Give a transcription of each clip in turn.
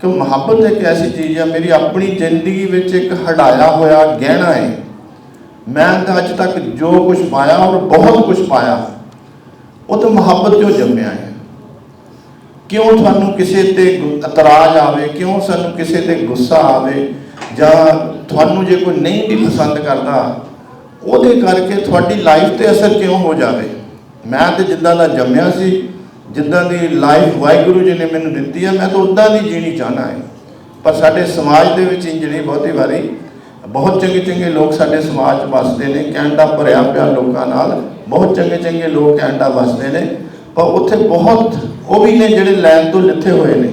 ਕਿ ਮੁਹੱਬਤ ਇੱਕ ਐਸੀ ਚੀਜ਼ ਆ, ਮੇਰੀ ਆਪਣੀ ਜ਼ਿੰਦਗੀ ਵਿੱਚ ਇੱਕ ਹਟਾਇਆ ਹੋਇਆ ਗਹਿਣਾ ਹੈ ਮੈਂ ਤਾਂ ਅੱਜ ਤੱਕ ਜੋ ਕੁਝ ਪਾਇਆ ਔਰ ਬਹੁਤ ਕੁਝ ਪਾਇਆ, ਉਹ ਤਾਂ ਮੁਹੱਬਤ ਜੋ ਜੰਮਿਆ ਹੈ ਕਿਉਂ ਤੁਹਾਨੂੰ ਕਿਸੇ ਤੇ ਗੁ- ਇਤਰਾਜ਼ ਆਵੇ, ਕਿਉਂ ਸਾਨੂੰ ਕਿਸੇ ਤੇ ਗੁੱਸਾ ਆਵੇ, ਜਾਂ ਤੁਹਾਨੂੰ ਜੇ ਕੋਈ ਨਹੀਂ ਵੀ ਪਸੰਦ ਕਰਦਾ, ਉਹਦੇ ਕਰਕੇ ਤੁਹਾਡੀ ਲਾਈਫ ਤੇ ਅਸਰ ਕਿਉਂ ਹੋ ਜਾਵੇ? ਮੈਂ ਤੇ ਜਿੱਦਾਂ ਦਾ ਜੰਮਿਆ ਸੀ ਜਿੱਦਾਂ ਦੀ ਲਾਈਫ ਵਾਹਿਗੁਰੂ ਜੀ ਨੇ ਮੈਨੂੰ ਦਿੱਤੀ ਹੈ ਮੈਂ ਤਾਂ ਉਦਾਂ ਦੀ ਜੀਣੀ ਚਾਹਨਾ ਹੈ। ਪਰ ਸਾਡੇ ਸਮਾਜ ਦੇ ਵਿੱਚ ਇੰਜਣੀ ਬਹੁਤੀ ਵਾਰੀ ਬਹੁਤ ਚੰਗੇ ਚੰਗੇ ਲੋਕ ਸਾਡੇ ਸਮਾਜ 'ਚ ਵਸਦੇ ਨੇ, ਕੈਨੇਡਾ ਭਰਿਆ ਪਿਆ ਲੋਕਾਂ ਨਾਲ, ਬਹੁਤ ਚੰਗੇ ਚੰਗੇ ਲੋਕ ਕੈਨੇਡਾ ਵਸਦੇ ਨੇ। ਪਰ ਉੱਥੇ ਬਹੁਤ ਉਹ ਵੀ ਨੇ ਜਿਹੜੇ ਲੈਣ ਤੋਂ ਲਿੱਥੇ ਹੋਏ ਨੇ,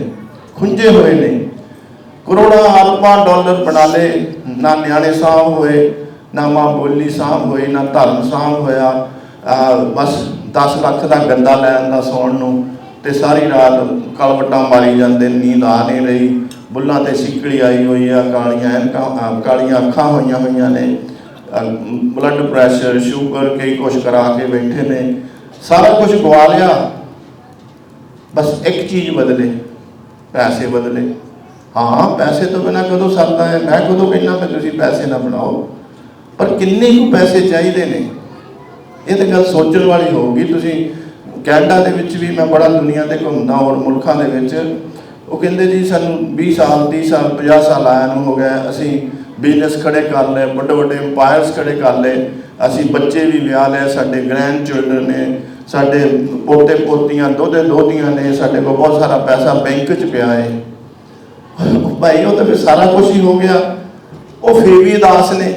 ਖੁੰਝੇ ਹੋਏ ਨੇ। ਕਰੋੜਾਂ ਅਰਬਾਂ ਡਾਲਰ ਬਣਾ ਲਏ, ਨਾ ਨਿਆਣੇ ਸਾਂਭ ਹੋਏ, ਨਾ ਮਾਂ ਬੋਲੀ ਸਾਂਭ ਹੋਈ, ਨਾ ਧਰਮ ਸਾਂਭ ਹੋਇਆ। ਬਸ 10 ਲੱਖ ਦਾ ਗੰਦਾ ਲੈਣ ਦਾ ਸੌਣ ਨੂੰ ਤੇ ਸਾਰੀ ਰਾਤ ਕਲਵਟਾਂ ਮਾਰੀ ਜਾਂਦੇ, ਨੀਂਦ ਆ ਨਹੀਂ ਰਹੀ, ਬੁੱਲਾਂ ਤੇ ਸਿੱਕੜੀ ਆਈ ਹੋਈ ਆ, ਕਾਲੀਆਂ ਐਨਕਾਂ ਕਾਲੀਆਂ ਅੱਖਾਂ ਹੋਈਆਂ ਹੋਈਆਂ ਨੇ ਬਲੱਡ ਪ੍ਰੈਸ਼ਰ ਸ਼ੂਗਰ ਕਈ ਕੁਛ ਕਰਾ ਕੇ ਬੈਠੇ ਨੇ, ਸਾਰਾ ਕੁਝ ਗਵਾ ਲਿਆ। ਬਸ ਇੱਕ ਚੀਜ਼ ਬਦਲੇ, ਪੈਸੇ ਬਦਲੇ। ਹਾਂ, ਪੈਸੇ ਤੋਂ ਬਿਨਾ ਕਦੋਂ ਸਰਦਾ ਹੈ? ਮੈਂ ਕਦੋਂ ਕਹਿੰਦਾ ਕਿ ਤੁਸੀਂ ਪੈਸੇ ਨਾ ਬਣਾਓ, ਪਰ ਕਿੰਨੇ ਕੁ ਪੈਸੇ ਚਾਹੀਦੇ ਨੇ? ਇਹ ਤਾਂ ਗੱਲ ਸੋਚਣ ਵਾਲੀ ਹੋਊਗੀ। ਤੁਸੀਂ ਕੈਨੇਡਾ ਦੇ ਵਿੱਚ ਵੀ ਮੈਂ ਬੜਾ ਦੁਨੀਆ ਤੇ ਘੁੰਮਦਾ ਹੋਰ ਮੁਲਕਾਂ ਦੇ ਵਿੱਚ। ਉਹ ਕਹਿੰਦੇ ਜੀ, ਸਾਨੂੰ 20 ਸਾਲ 30 ਸਾਲ 50 ਸਾਲ ਆਇਆ ਨੂੰ ਹੋ ਗਿਆ। ਅਸੀਂ ਬਿਜ਼ਨਸ ਖੜੇ ਕਰ ਲਏ, ਵੱਡੇ ਵੱਡੇ ਇੰਪਾਇਰਸ ਖੜੇ ਕਰ ਲਏ। ਅਸੀਂ ਬੱਚੇ ਵੀ ਵਿਆਹ ਲਏ, ਸਾਡੇ ਗ੍ਰੈਂਡ ਚਿਲਡਰਨ ਨੇ, ਸਾਡੇ ਪੋਤੇ ਪੋਤੀਆਂ ਦੋਦੇ ਦੋਤੀਆਂ ਨੇ, ਸਾਡੇ ਕੋਲ ਬਹੁਤ ਸਾਰਾ ਪੈਸਾ ਬੈਂਕ 'ਚ ਪਿਆ ਹੈ। ਭਾਈ, ਉਹ ਤਾਂ ਫਿਰ ਸਾਰਾ ਕੁਝ ਹੀ ਹੋ ਗਿਆ। ਉਹ ਫੇਰ ਵੀ ਉਦਾਸ ਨੇ,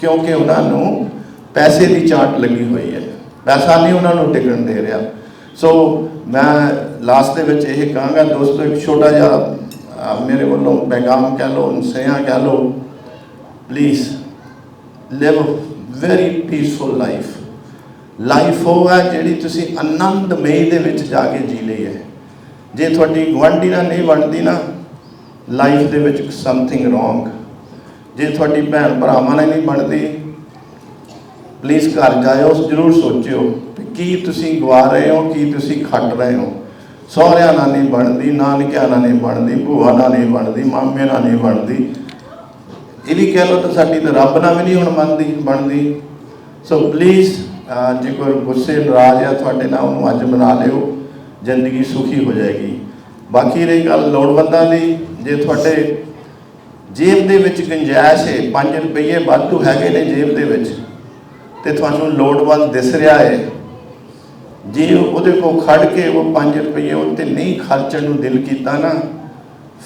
ਕਿਉਂਕਿ ਉਹਨਾਂ ਨੂੰ ਪੈਸੇ ਦੀ ਚਾਟ ਲੱਗੀ ਹੋਈ ਹੈ। ਪੈਸਾ ਨਹੀਂ ਉਹਨਾਂ ਨੂੰ ਟਿਕਣ ਦੇ ਰਿਹਾ। ਸੋ ਮੈਂ ਲਾਸਟ ਦੇ ਵਿੱਚ ਇਹ ਕਹਾਂਗਾ, ਦੋਸਤੋ, ਇੱਕ ਛੋਟਾ ਜਿਹਾ ਮੇਰੇ ਵੱਲੋਂ ਪੈਗਾਮ ਕਹਿ ਲਓ ਸਿਆ ਕਹਿ ਲਓ please live very peaceful life life ਉਹ ਹੈ ਜਿਹੜੀ ਤੁਸੀਂ ਆਨੰਦਮਈ ਦੇ ਵਿੱਚ ਜਾ ਕੇ ਜੀ ਲਈ ਹੈ। ਜੇ ਤੁਹਾਡੀ ਗੁਆਂਢੀ ਨਾਲ ਨਹੀਂ ਬਣਦੀ ਨਾ ਲਾਈਫ ਦੇ ਵਿੱਚ ਸਮਥਿੰਗ ਰੋਂਗ ਜੇ ਤੁਹਾਡੀ ਭੈਣ ਭਰਾਵਾਂ ਨਾਲ ਨਹੀਂ ਬਣਦੀ ਪਲੀਜ਼ ਘਰ ਜਾਇਓ, ਜ਼ਰੂਰ ਸੋਚਿਓ ਕੀ ਤੁਸੀਂ ਗਵਾ ਰਹੇ ਹੋ, ਕੀ ਤੁਸੀਂ ਖੱਟ ਰਹੇ ਹੋ। ਸਹੁਰਿਆਂ ਨਾਲ ਨਹੀਂ ਬਣਦੀ, ਨਾਨਕਿਆਂ ਨਾਲ ਨਹੀਂ ਬਣਦੀ, ਭੂਆ ਨਾਲ ਨਹੀਂ ਬਣਦੀ, ਮਾਮੇ ਨਾਲ ਨਹੀਂ ਬਣਦੀ। ਇਹ ਵੀ ਕਹਿ ਲਓ ਤਾਂ ਸਾਡੀ ਤਾਂ ਰੱਬ ਨਾਲ ਵੀ ਨਹੀਂ ਹੁਣ ਮੰਨਦੀ ਬਣਦੀ। ਸੋ ਪਲੀਜ਼ ਜੇ ਕੋਈ ਗੁੱਸੇ ਨਾਰਾਜ਼ ਆ ਤੁਹਾਡੇ ਨਾਲ, ਉਹਨੂੰ ਅੱਜ ਮਨਾ ਲਿਓ, ਜ਼ਿੰਦਗੀ ਸੁਖੀ ਹੋ ਜਾਏਗੀ। ਬਾਕੀ ਰਹੀ ਗੱਲ ਲੋੜਵੰਦਾਂ ਦੀ, ਜੇ ਤੁਹਾਡੇ ਜੇਬ ਦੇ ਵਿੱਚ ਗੁੰਜਾਇਸ਼ ਹੈ 5 ਰੁਪਏ ਵਾਧੂ ਹੈਗੇ ਨੇ ਜੇਬ ਦੇ ਵਿੱਚ ਤੇ ਤੁਹਾਨੂੰ ਲੋੜਵੰਦ ਦਿਸ ਰਿਹਾ ਹੈ। ਜੇ ਉਹਦੇ ਕੋਲ ਖੜ ਕੇ ਉਹ 5 ਰੁਪਏ ਉੱਤੇ ਨਹੀਂ ਖਰਚਣ ਨੂੰ ਦਿਲ ਕੀਤਾ ਨਾ,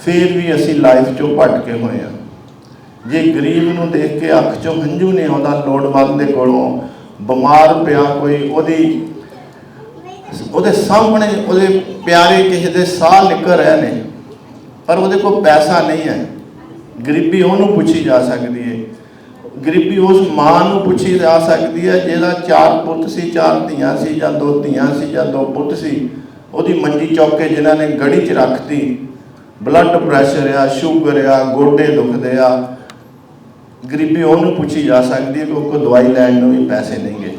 ਫੇਰ ਵੀ ਅਸੀਂ ਲਾਈਫ ਚੋਂ ਭਟਕੇ ਹੋਏ ਆ ਜੇ ਗਰੀਬ ਨੂੰ ਦੇਖ ਕੇ ਅੱਖ ਚੋਂ ਹੰਝੂ ਨਹੀਂ ਆਉਂਦਾ ਲੋੜਵੰਦ ਦੇ ਕੋਲੋਂ, ਬਿਮਾਰ ਪਿਆ ਕੋਈ ਉਹਦੀ, ਉਹਦੇ ਸਾਹਮਣੇ ਉਹਦੇ ਪਿਆਰੇ ਕਿਸੇ ਦੇ ਸਾਹ ਨਿਕਲ ਰਹੇ ਨੇ, ਪਰ ਉਹਦੇ ਕੋਲ ਪੈਸਾ ਨਹੀਂ ਹੈ। ਗਰੀਬੀ ਉਹਨੂੰ ਪੁੱਛੀ ਜਾ ਸਕਦੀ ਹੈ। ਗਰੀਬੀ ਉਸ ਮਾਂ ਨੂੰ ਪੁੱਛੀ ਜਾ ਸਕਦੀ ਹੈ, ਜਿਹਦਾ ਚਾਰ ਪੁੱਤ ਸੀ, ਚਾਰ ਧੀਆਂ ਸੀ ਜਾਂ ਦੋ ਧੀਆਂ ਸੀ ਜਾਂ ਦੋ ਪੁੱਤ ਸੀ, ਉਹਦੀ ਮੰਜੀ ਚੁੱਕ ਕੇ ਜਿਨ੍ਹਾਂ ਨੇ ਗੜੀ 'ਚ ਰੱਖਤੀ। ਬਲੱਡ ਪ੍ਰੈਸ਼ਰ ਆ ਸ਼ੂਗਰ ਆ, ਗੋਡੇ ਦੁਖਦੇ ਆ। ਗਰੀਬੀ ਉਹਨੂੰ ਪੁੱਛੀ ਜਾ ਸਕਦੀ ਹੈ ਕਿ ਉਹ ਕੋ ਦਵਾਈ ਲੈਣ ਨੂੰ ਵੀ ਪੈਸੇ ਨਹੀਂ ਗਏ।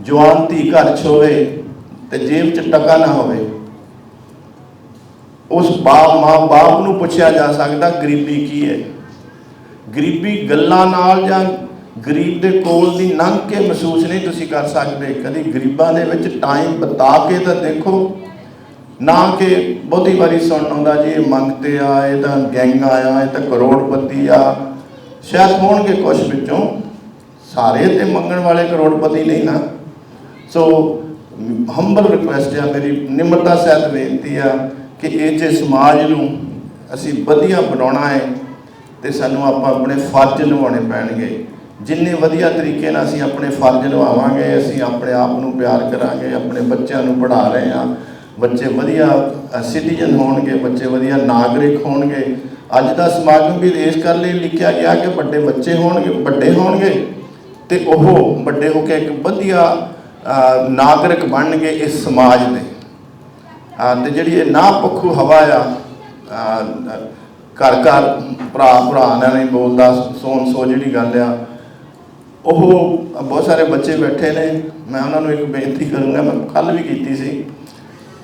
ਜਵਾਨ ਧੀ ਘਰ 'ਚ ਹੋਵੇ ਤੇ ਜੇਬ 'ਚ ਟਕਾ ਨਾ ਹੋਵੇ। ਉਸ ਬਾਪ, ਮਾਂ ਬਾਪ ਨੂੰ ਪੁੱਛਿਆ ਜਾ ਸਕਦਾ, ਗਰੀਬੀ ਕੀ ਹੈ? ਗਰੀਬੀ ਗੱਲਾਂ ਨਾਲ ਜਾਂ ਗਰੀਬ ਦੇ ਕੋਲ ਦੀ ਲੰਘ ਕੇ ਮਹਿਸੂਸ ਨਹੀਂ ਤੁਸੀਂ ਕਰ ਸਕਦੇ। ਕਦੀ ਗਰੀਬਾਂ ਦੇ ਵਿੱਚ ਟਾਈਮ ਬਿਤਾ ਕੇ ਤਾਂ ਦੇਖੋ। ਨਾ ਕਿ ਬਹੁਤੀ ਵਾਰੀ ਸੁਣਨ ਆਉਂਦਾ ਜੀ, ਇਹ ਮੰਗਤੇ ਆ, ਇਹ ਤਾਂ ਗੈਂਗ ਆਇਆ, ਇਹ ਤਾਂ ਕਰੋੜਪਤੀ ਆ। ਸ਼ਾਇਦ ਹੋਣਗੇ ਕੁਝ ਵਿੱਚੋਂ। ਸਾਰੇ ਤੇ ਮੰਗਣ ਵਾਲੇ ਕਰੋੜਪਤੀ ਨਹੀਂ ਨਾ। ਸੋ ਹੰਬਲ ਰਿਕੁਐਸਟ ਆ ਮੇਰੀ ਨਿਮਰਤਾ ਸਹਿਤ ਬੇਨਤੀ ਆ ਕਿ ਇਹ ਜੇ ਸਮਾਜ ਨੂੰ ਅਸੀਂ ਵਧੀਆ ਬਣਾਉਣਾ ਹੈ ਤੇ ਸਾਨੂੰ ਆਪਾਂ ਆਪਣੇ ਫਰਜ਼ ਨਿਭਾਉਣੇ ਪੈਣਗੇ। ਜਿੰਨੇ ਵਧੀਆ ਤਰੀਕੇ ਨਾਲ ਅਸੀਂ ਆਪਣੇ ਫਰਜ਼ ਨਿਭਾਵਾਂਗੇ ਅਸੀਂ ਆਪਣੇ ਆਪ ਨੂੰ ਪਿਆਰ ਕਰਾਂਗੇ ਆਪਣੇ ਬੱਚਿਆਂ ਨੂੰ ਪੜ੍ਹਾ ਰਹੇ ਹਾਂ ਬੱਚੇ ਵਧੀਆ ਸਿਟੀਜ਼ਨ ਹੋਣਗੇ ਬੱਚੇ ਵਧੀਆ ਨਾਗਰਿਕ ਹੋਣਗੇ। ਅੱਜ ਦਾ ਸਮਾਗਮ ਵੀ ਇਸ ਕਰ ਲਈ ਲਿਖਿਆ ਗਿਆ ਕਿ ਵੱਡੇ ਬੱਚੇ ਹੋਣਗੇ ਵੱਡੇ ਹੋਣਗੇ ਤੇ ਉਹ ਵੱਡੇ ਹੋ ਕੇ ਇੱਕ ਵਧੀਆ ਅ, ਨਾਗਰਿਕ ਬਣਨਗੇ ਇਸ ਸਮਾਜ ਦੇ। ਅ, ਤੇ ਜਿਹੜੀ ਇਹ ਨਾ ਪੱਖੂ ਹਵਾ ਆ ਘਰ ਘਰ ਭਰਾ ਭਰਾ ਨਾਲ ਨਹੀਂ ਬੋਲਦਾ ਸੋਨ ਸੋ ਜਿਹੜੀ ਗੱਲ ਆ। ਉਹ ਬਹੁਤ ਸਾਰੇ ਬੱਚੇ ਬੈਠੇ ਨੇ। ਮੈਂ ਉਹਨਾਂ ਨੂੰ ਇੱਕ ਬੇਨਤੀ ਕਰੂੰਗਾ, ਮੈਂ ਕੱਲ ਵੀ ਕੀਤੀ ਸੀ।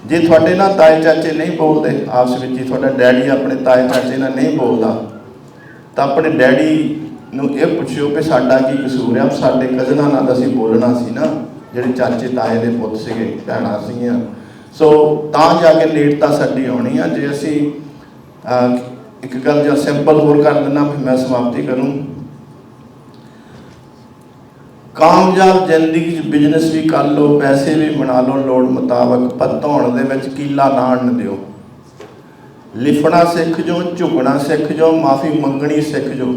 ਜੇ ਤੁਹਾਡੇ ਨਾਲ ਤਾਏ ਚਾਚੇ ਨਹੀਂ ਬੋਲਦੇ, ਆਪਸ ਵਿੱਚ ਹੀ ਤੁਹਾਡਾ ਡੈਡੀ ਆਪਣੇ ਤਾਏ ਚਾਚੇ ਨਾਲ ਨਹੀਂ ਬੋਲਦਾ, ਤਾਂ ਆਪਣੇ ਡੈਡੀ ਨੂੰ ਇਹ ਪੁੱਛਿਓ ਕਿ ਸਾਡਾ ਕੀ ਕਸੂਰ ਹੈ ਸਾਡੇ ਕਜ਼ਨਾਂ ਨਾਲ ਅਸੀਂ ਬੋਲਣਾ ਸੀ ਨਾ, ਜਿਹੜੇ ਚਾਚੇ ਤਾਏ ਦੇ ਪੁੱਤ ਸੀਗੇ, ਭੈਣਾਂ ਸੀਗੀਆਂ। ਸੋ ਤਾਂ ਜਾ ਕੇ ਨੇੜਤਾ ਸਾਡੀ ਆਉਣੀ ਆ। ਜੇ ਅਸੀਂ ਇੱਕ ਗੱਲ ਜਾਂ ਸਿੰਪਲ ਹੋਰ ਕਰ ਦਿੰਦਾ ਫਿਰ ਮੈਂ ਸਮਾਪਤੀ ਕਰੂੰ। ਕਾਮਯਾਬ ਜ਼ਿੰਦਗੀ 'ਚ ਬਿਜ਼ਨਸ ਵੀ ਕਰ ਲਓ, ਪੈਸੇ ਵੀ ਬਣਾ ਲਓ, ਲੋੜ ਮੁਤਾਬਕ, ਪਰ ਦੇ ਵਿੱਚ ਕੀਲਾ ਨਾ ਦਿਓ। ਲਿਫਣਾ ਸਿੱਖ ਜੋ, ਝੁਕਣਾ ਸਿੱਖ ਜੋ, ਮਾਫੀ ਮੰਗਣੀ ਸਿੱਖ ਜੋ।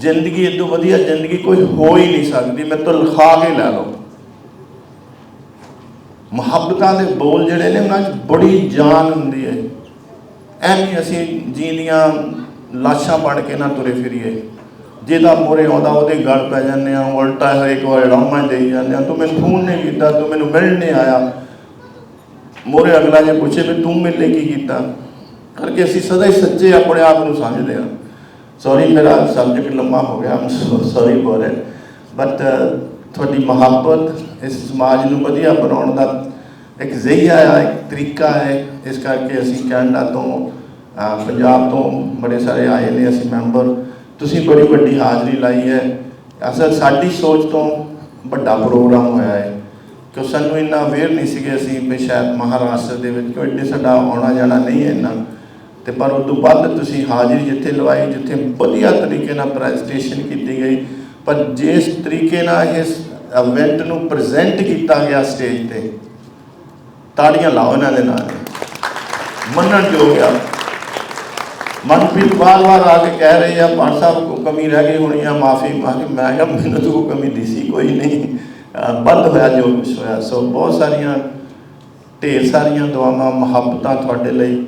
ਜ਼ਿੰਦਗੀ ਇਦੋਂ ਵਧੀਆ ਜ਼ਿੰਦਗੀ ਕੋਈ ਹੋ ਹੀ ਨਹੀਂ ਸਕਦੀ, ਮੈਂ ਤੋਂ ਲਿਖਾ ਕੇ ਲੈ ਲਓ। ਮੁਹੱਬਤਾਂ ਦੇ ਬੋਲ ਜਿਹੜੇ ਨੇ, ਉਹਨਾਂ 'ਚ ਬੜੀ ਜਾਨ ਹੁੰਦੀ ਹੈ। ਐਵੇਂ ਅਸੀਂ ਜੀਂਦੀਆਂ ਲਾਸ਼ਾਂ ਬਣ ਕੇ ਨਾ ਤੁਰੇ ਫਿਰੀਏ। ਜਿਹਦਾ ਮੋਰੇ ਆਉਂਦਾ, ਉਹਦੇ ਗਲ ਪੈ ਜਾਂਦੇ ਆ ਉਲਟਾ ਹਰੇਕ ਵਾਰ ਲਾਮਾ ਦੇਈ ਜਾਂਦੇ ਆ, ਤੂੰ ਮੈਨੂੰ ਫੋਨ ਨਹੀਂ ਕੀਤਾ, ਤੂੰ ਮੈਨੂੰ ਮਿਲਣ ਨਹੀਂ ਆਇਆ। ਮੋਰੇ ਅਗਲਾ ਜੇ ਪੁੱਛੇ ਵੀ ਤੂੰ ਮੇਰੇ ਲਈ ਕੀ ਕੀਤਾ? ਕਰਕੇ ਅਸੀਂ ਸਦਾ ਹੀ ਸੱਚੇ ਆਪਣੇ ਆਪ ਨੂੰ ਸਮਝਦੇ ਹਾਂ ਸੌਰੀ ਮੇਰਾ ਸਬਜੈਕਟ ਲੰਮਾ ਹੋ ਗਿਆ ਆਮ ਸੌਰੀ ਫॉर ਇਟ ਬਟ ਤੁਹਾਡੀ ਮੁਹੱਬਤ ਇਸ ਸਮਾਜ ਨੂੰ ਵਧੀਆ ਬਣਾਉਣ ਦਾ ਇੱਕ ਜ਼ਰੀਆ ਹੈ ਇੱਕ ਤਰੀਕਾ ਹੈ, ਇਸ ਕਰਕੇ ਅਸੀਂ ਕੈਨੇਡਾ ਤੋਂ ਪੰਜਾਬ ਤੋਂ ਬੜੇ ਸਾਰੇ ਆਏ ਨੇ, ਅਸੀਂ ਮੈਂਬਰ। ਤੁਸੀਂ ਬੜੀ ਵੱਡੀ ਹਾਜ਼ਰੀ ਲਾਈ ਹੈ। ਅਸਲ ਸਾਡੀ ਸੋਚ ਤੋਂ ਵੱਡਾ ਪ੍ਰੋਗਰਾਮ ਹੋਇਆ ਹੈ। ਕਿ ਸਾਨੂੰ ਇੰਨਾ ਅਵੇਅਰ ਨਹੀਂ ਸੀਗੇ ਅਸੀਂ ਵੀ ਸ਼ਾਇਦ ਮਹਾਰਾਸ਼ਟਰ ਦੇ ਵਿੱਚ ਕੋਈ ਇੱਡੇ ਸਾਡਾ ਆਉਣਾ ਜਾਣਾ ਨਹੀਂ ਹੈ ਇੰਨਾ। ਤੇ ਪਰ ਉਸ ਤੋਂ ਬਾਅਦ ਤੁਸੀਂ ਹਾਜ਼ਰੀ ਜਿੱਥੇ ਲਵਾਈ, ਜਿੱਥੇ ਵਧੀਆ ਤਰੀਕੇ ਨਾਲ ਪ੍ਰੈਜੈਂਟੇਸ਼ਨ ਕੀਤੀ ਗਈ, ਪਰ ਜਿਸ ਤਰੀਕੇ ਨਾਲ ਇਸ ਇਵੈਂਟ ਨੂੰ ਪ੍ਰੈਜ਼ੈਂਟ ਕੀਤਾ ਗਿਆ ਸਟੇਜ ਤੇ ਤਾੜੀਆਂ ਲਾਓ ਇਹਨਾਂ ਦੇ ਨਾਲ। ਮੰਨਣ ਜੋ ਆ। ਮਨਪ੍ਰੀਤ ਵਾਰ-ਵਾਰ ਆ ਕੇ ਕਹਿ ਰਹੇ ਆ, ਪਾਠ ਸਾਹਿਬ ਕੋ ਕਮੀ ਰਹਿ ਗਈ ਹੋਣੀ ਆ, ਮਾਫੀ ਮਾਫੀ ਮੈਂ ਕਿਹਾ, ਮੈਨੂੰ ਤਾਂ ਕੋਈ ਕਮੀ ਦਿਸੀ ਕੋਈ ਨਹੀਂ। ਬੰਦ ਹੋਇਆ ਜੋ ਕੁਛ ਹੋਇਆ। ਸੋ ਬਹੁਤ ਸਾਰੀਆਂ, ਢੇਰ ਸਾਰੀਆਂ ਦੁਆਵਾਂ, ਮੁਹੱਬਤਾਂ ਤੁਹਾਡੇ ਲਈ